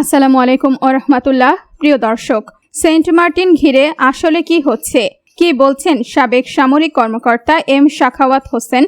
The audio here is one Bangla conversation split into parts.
আসসালামু আলাইকুম ওরহমাতুল্লাহ প্রিয় দর্শক, সেন্ট মার্টিন ঘিরে আসলে কি হচ্ছে? কি বলছেন সাবেক সামরিক কর্মকর্তা এম শাখাওয়াত হোসেন?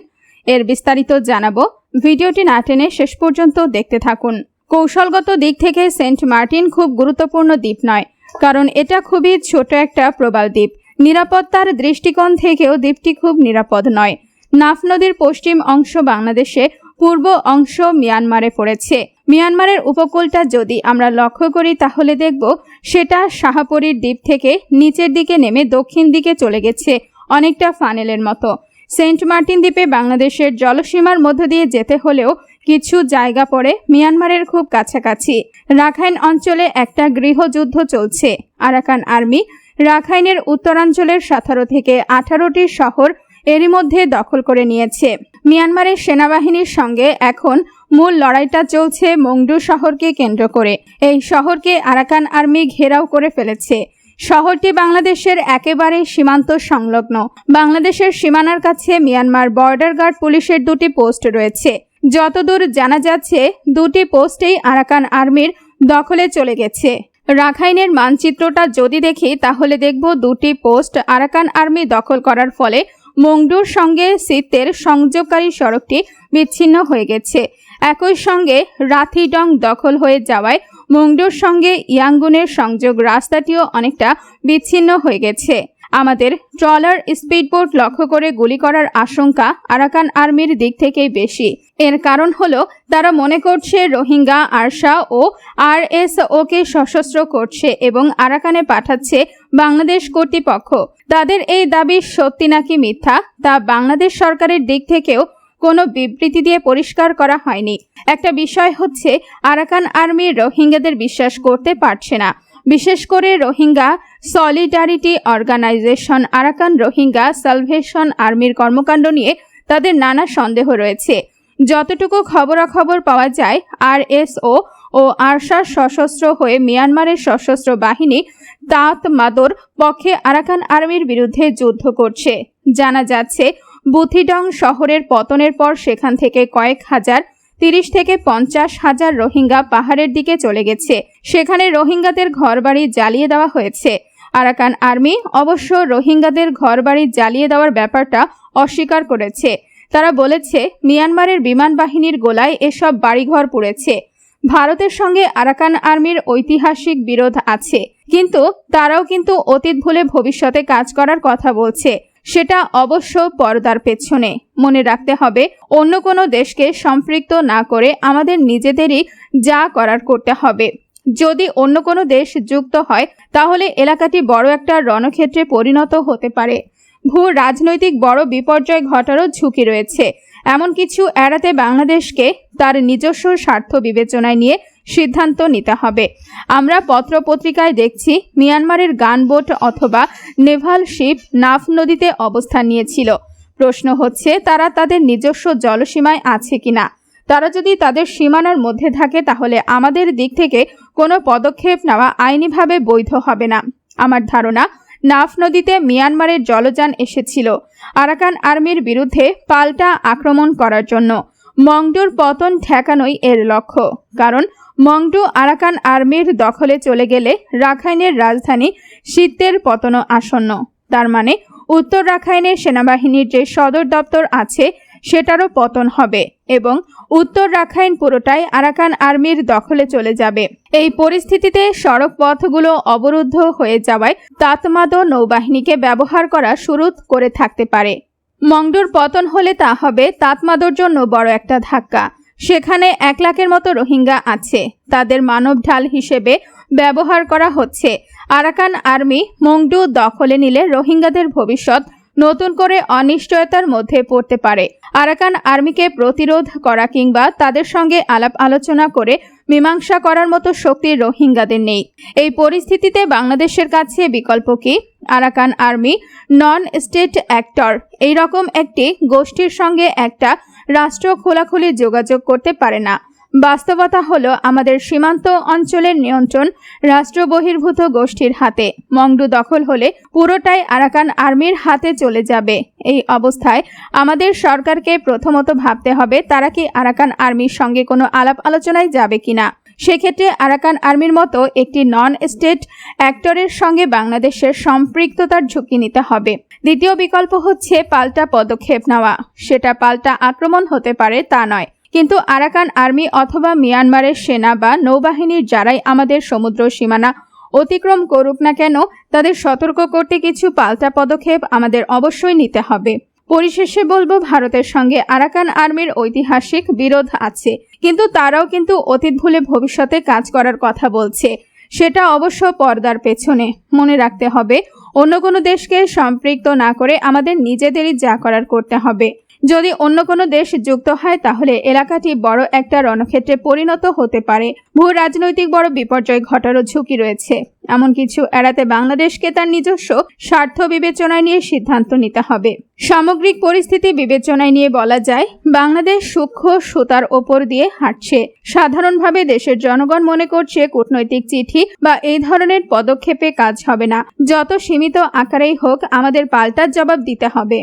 এর বিস্তারিত জানাব। ভিডিওটি না টেনে শেষ পর্যন্ত দেখতে থাকুন। কৌশলগত দিক থেকে সেন্ট মার্টিন খুব গুরুত্বপূর্ণ দ্বীপ নয়, কারণ এটা খুবই ছোট একটা প্রবাল দ্বীপ। নিরাপত্তার দৃষ্টিকোণ থেকেও দ্বীপটি খুব নিরাপদ নয়। নাফ নদীর পশ্চিম অংশ বাংলাদেশে পূর্ব অংশ মিয়ানমারে পড়েছে। মিয়ানমারের উপকূলটা যদি আমরা লক্ষ্য করি, তাহলে দেখব সেটা শাহাপরীর দ্বীপ থেকে নিচের দিকে নেমে দক্ষিণ দিকে চলে গেছে, অনেকটা ফানেলের মতো। সেন্ট মার্টিন দ্বীপে বাংলাদেশের জলসীমার মধ্য দিয়ে যেতে হলেও কিছু জায়গা পড়ে মিয়ানমারের খুব কাছাকাছি। রাখাইন অঞ্চলে একটা গৃহযুদ্ধ চলছে। আরাকান আর্মি রাখাইনের উত্তরাঞ্চলের সতেরো থেকে আঠারোটি শহর এরই মধ্যে দখল করে নিয়েছে। মিয়ানমারের সেনাবাহিনীর সঙ্গে এখন মূল লড়াইটা চলছে মংডু শহরকে কেন্দ্র করে। এই শহরকে আরাকান আর্মি ঘেরাও করে ফেলেছে। শহরটি বাংলাদেশের একেবারে সীমান্ত সংলগ্ন। বাংলাদেশের সীমানার কাছে মিয়ানমার বর্ডার গার্ড পুলিশের দুটি পোস্ট রয়েছে। যতদূর জানা যাচ্ছে, দুটি পোস্টেই আরাকান আর্মির দখলে চলে গেছে। রাখাইনের মানচিত্রটা যদি দেখি, তাহলে দেখব দুটি পোস্ট আরাকান আর্মি দখল করার ফলে মংডুর সঙ্গে সিতের সংযোগকারী সড়কটি বিচ্ছিন্ন হয়ে গেছে। একই সঙ্গে রাথিডং দখল হয়ে যাওয়ায় মংডুর সঙ্গে ইয়াঙ্গুনের সংযোগ রাস্তাটিও অনেকটা বিচ্ছিন্ন হয়ে গেছে। আমাদের ট্রলার স্পিডবোট লক্ষ্য করে গুলি করার আশঙ্কা আরাকান আর্মির দিক থেকেই বেশি। এর কারণ হলো, তারা মনে করছে রোহিঙ্গা আরশা ও আর এস ওকে সশস্ত্র করছে এবং আরাকানে পাঠাচ্ছে বাংলাদেশ কর্তৃপক্ষ। তাদের এই দাবি সত্যি নাকি মিথ্যা, তা বাংলাদেশ সরকারের দিক থেকেও কোনো বিবৃতি দিয়ে পরিষ্কার করা হয়নি। একটা বিষয় হচ্ছে, আরাকান আর্মি রোহিঙ্গাদের বিশ্বাস করতে পারছে না। বিশেষ করে Rohingya solidarity organisation Arakan Rohingya salvation আর্মির কর্মকাণ্ড নিয়ে তাদের নানা সন্দেহ রয়েছে। যতটুকু খবরাখবর পাওয়া যায় আর এস ও আরশার সশস্ত্র হয়ে মিয়ানমারের সশস্ত্র বাহিনী তাঁত মাদর পক্ষে আরাকান আর্মির বিরুদ্ধে যুদ্ধ করছে। জানা যাচ্ছে, বুথিডং শহরের পতনের পর সেখান থেকে কয়েক হাজার, তিরিশ থেকে পঞ্চাশ হাজার রোহিঙ্গা পাহাড়ের দিকে চলে গেছে। সেখানে রোহিঙ্গাদের ঘরবাড়ি জ্বালিয়ে দেওয়া হয়েছে। আরাকান আর্মি অবশ্য রোহিঙ্গাদের ঘরবাড়ি জ্বালিয়ে দেওয়ার ব্যাপারটা অস্বীকার করেছে। তারা বলেছে, মিয়ানমারের বিমান বাহিনীর গোলায় এসব বাড়িঘর পুড়েছে। ভারতের সঙ্গে আরাকান আর্মির ঐতিহাসিক বিরোধ আছে। কিন্তু তারাও কিন্তু অতীত ভুলে ভবিষ্যতে কাজ করার কথা বলছে। সেটা অবশ্য পর্দার পেছনে। মনে রাখতে হবে, অন্য কোনো দেশকে সম্পৃক্ত না করে আমাদের নিজেদেরই যা করার করতে হবে। যদি অন্য কোনো দেশ যুক্ত হয়, তাহলে এলাকাটি বড় একটা রণক্ষেত্রে পরিণত হতে পারে। ভূ রাজনৈতিক বড় বিপর্যয় ঘটারও ঝুঁকি রয়েছে। এমন কিছু এড়াতে বাংলাদেশকে তার নিজস্ব স্বার্থ বিবেচনায় নিয়ে সিদ্ধান্ত নিতে হবে। আমরা পত্রপত্রিকায় দেখছি, মিয়ানমারের গানবোট অথবা নেভাল শিপ নাফ নদীতে অবস্থান নিয়েছিল। প্রশ্ন হচ্ছে, তারা তাদের নিজস্ব জলসীমায় আছে কিনা? তারা যদি তাদের সীমানার মধ্যে থাকে, তাহলে আমাদের দিক থেকে কোনো পদক্ষেপ নেওয়া আইনিভাবে বৈধ হবে না। আমার ধারণা, নাফ নদীতে মিয়ানমারের জলযান এসেছিল আরাকান আর্মির বিরুদ্ধে পাল্টা আক্রমণ করার জন্য। মংডুর পতন ঠেকানোই এর লক্ষ্য। কারণ, মংডু আরাকান আর্মির দখলে চলে গেলে রাখাইনের রাজধানী শীতের পতনও আসন্ন। তার মানে উত্তর রাখাইনের সেনাবাহিনীর যে সদর দপ্তর আছে সেটারও পতন হবে এবং উত্তর রাখাইন পুরোটাই আরাকান আর্মির দখলে চলে যাবে। এই পরিস্থিতিতে সড়ক পথগুলো অবরুদ্ধ হয়ে যাওয়ায় তাতমাদ নৌবাহিনীকে ব্যবহার করা শুরু করে থাকতে পারে। মংডুর পতন হলে তা হবে তাতমাদর জন্য বড় একটা ধাক্কা। সেখানে এক লাখের মতো রোহিঙ্গা আছে। তাদের মানব ঢাল হিসেবে ব্যবহার করা হচ্ছে। আরাকান আর্মি মংডু দখলে নিলে রোহিঙ্গাদের ভবিষ্যৎ নতুন করে অনিশ্চয়তার মধ্যে পড়তে পারে। আরাকান আর্মিকে প্রতিরোধ করা কিংবা তাদের সঙ্গে আলাপ আলোচনা করে মীমাংসা করার মতো শক্তি রোহিঙ্গাদের নেই। এই পরিস্থিতিতে বাংলাদেশের কাছে বিকল্প কি? Arakan army non state actor. এই রকম একটি গোষ্ঠীর সঙ্গে একটা রাষ্ট্র খোলাখুলি যোগাযোগ করতে পারে না। বাস্তবতা হলো আমাদের সীমান্ত অঞ্চলের নিয়ন্ত্রণ রাষ্ট্র বহির্ভূত গোষ্ঠীর হাতে। মংডু দখল হলে পুরোটাই আরাকান আর্মির হাতে চলে যাবে। এই অবস্থায় আমাদের সরকারকে প্রথমত ভাবতে হবে, তারা কি আরাকান আর্মির সঙ্গে কোনো আলাপ আলোচনায় যাবে কিনা? সেক্ষেত্রে আরাকান আর্মির মতো একটি নন স্টেট অ্যাক্টরের সঙ্গে বাংলাদেশের সম্পৃক্ততার ঝুঁকি নিতে হবে। দ্বিতীয় বিকল্প হচ্ছে পাল্টা পদক্ষেপ নেওয়া। সেটা পাল্টা আক্রমণ হতে পারে তা নয়। কিন্তু আরাকান আর্মি অথবা মিয়ানমারের সেনা বা নৌবাহিনীর যারাই আমাদের সমুদ্র সীমানা অতিক্রম করুক না কেন, তাদের সতর্ক করতে কিছু পাল্টা পদক্ষেপ আমাদের অবশ্যই নিতে হবে। পরিশেষে বলব, ভারতের সঙ্গে আরাকান আর্মির ঐতিহাসিক বিরোধ আছে, কিন্তু তারাও কিন্তু অতীত ভুলে ভবিষ্যতে কাজ করার কথা বলছে। সেটা অবশ্য পর্দার পেছনে। মনে রাখতে হবে, অন্য কোনো দেশকে সম্পৃক্ত না করে আমাদের নিজেদেরই যা করার করতে হবে। যদি অন্য কোনো দেশ যুক্ত হয়, তাহলে এলাকাটি বড় একটা রণক্ষেত্রে পরিণত হতে পারে। ভূ রাজনৈতিক বড় বিপর্যয় ঘটারও ঝুঁকি রয়েছে। এমন কিছু এড়াতে বাংলাদেশকে তার নিজস্ব স্বার্থ বিবেচনায় নিয়ে সিদ্ধান্ত নিতে হবে। সামগ্রিক পরিস্থিতি বিবেচনায় নিয়ে বলা যায়, বাংলাদেশ সূক্ষ্ম সুতার ওপর দিয়ে হাঁটছে। সাধারণভাবে দেশের জনগণ মনে করছে, কূটনৈতিক চিঠি বা এই ধরনের পদক্ষেপে কাজ হবে না। যত সীমিত আকারেই হোক, আমাদের পাল্টার জবাব দিতে হবে।